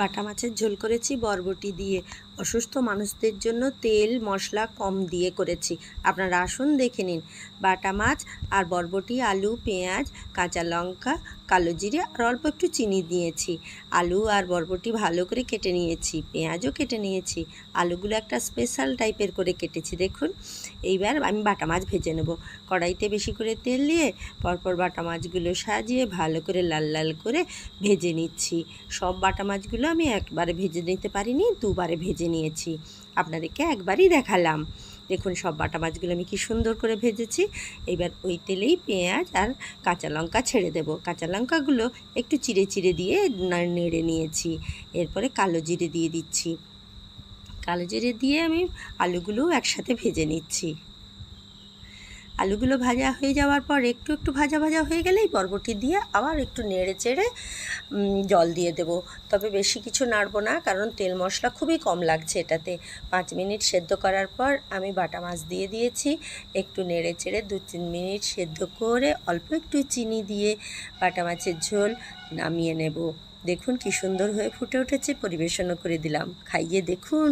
বাটা মাছের ঝোল করেছি বরবটি দিয়ে। অসুস্থ মানুষদের জন্য তেল, মশলা কম দিয়ে করেছি। আপনারা আসুন দেখে নিন। বাটা মাছ আর বরবটি, আলু, পেঁয়াজ, কাঁচা লঙ্কা, কালো জিরে আর অল্প একটু চিনি দিয়েছি। আলু আর বরবটি ভালো করে কেটে নিয়েছি, পেঁয়াজও কেটে নিয়েছি। আলুগুলো একটা স্পেশাল টাইপের করে কেটেছি, দেখুন। এইবার আমি বাটা মাছ ভেজে নেব। কড়াইতে বেশি করে তেল দিয়ে পরপর বাটা মাছগুলো সাজিয়ে ভালো করে লাল লাল করে ভেজে নিচ্ছি। সব বাটা মাছগুলো আমি একবারে ভেজে নিতে পারিনি, দুবারে ভেজে নিয়েছি। আপনাদেরকে একবারই দেখালাম। দেখুন, সব বাটা মাছগুলো আমি কি সুন্দর করে ভেজেছি। এবার ওই তেলেই পেঁয়াজ আর কাঁচা লঙ্কা ছেড়ে দেব। কাঁচা লঙ্কাগুলো একটু চিড়ে চিড়ে দিয়ে নেড়ে নিয়েছি। এরপরে কালো জিরে দিয়ে দিচ্ছি। কালো জিরে দিয়ে আমি আলুগুলোও একসাথে ভেজে নিচ্ছি। আলুগুলো ভাজা হয়ে যাওয়ার পর একটু একটু ভাজা ভাজা হয়ে গেলেই বরবটি দিয়ে আবার একটু নেড়ে চেড়ে জল দিয়ে দেবো। তবে বেশি কিছু নাড়বো না, কারণ তেল মশলা খুবই কম লাগছে এটাতে। পাঁচ মিনিট সেদ্ধ করার পর আমি বাটা মাছ দিয়ে দিয়েছি। একটু নেড়ে চেড়ে দু তিন মিনিট সেদ্ধ করে অল্প একটু চিনি দিয়ে বাটা মাছের ঝোল নামিয়ে নেব। দেখুন কি সুন্দর হয়ে ফুটে উঠেছে, পরিবেশনও করে দিলাম। খাইয়ে দেখুন।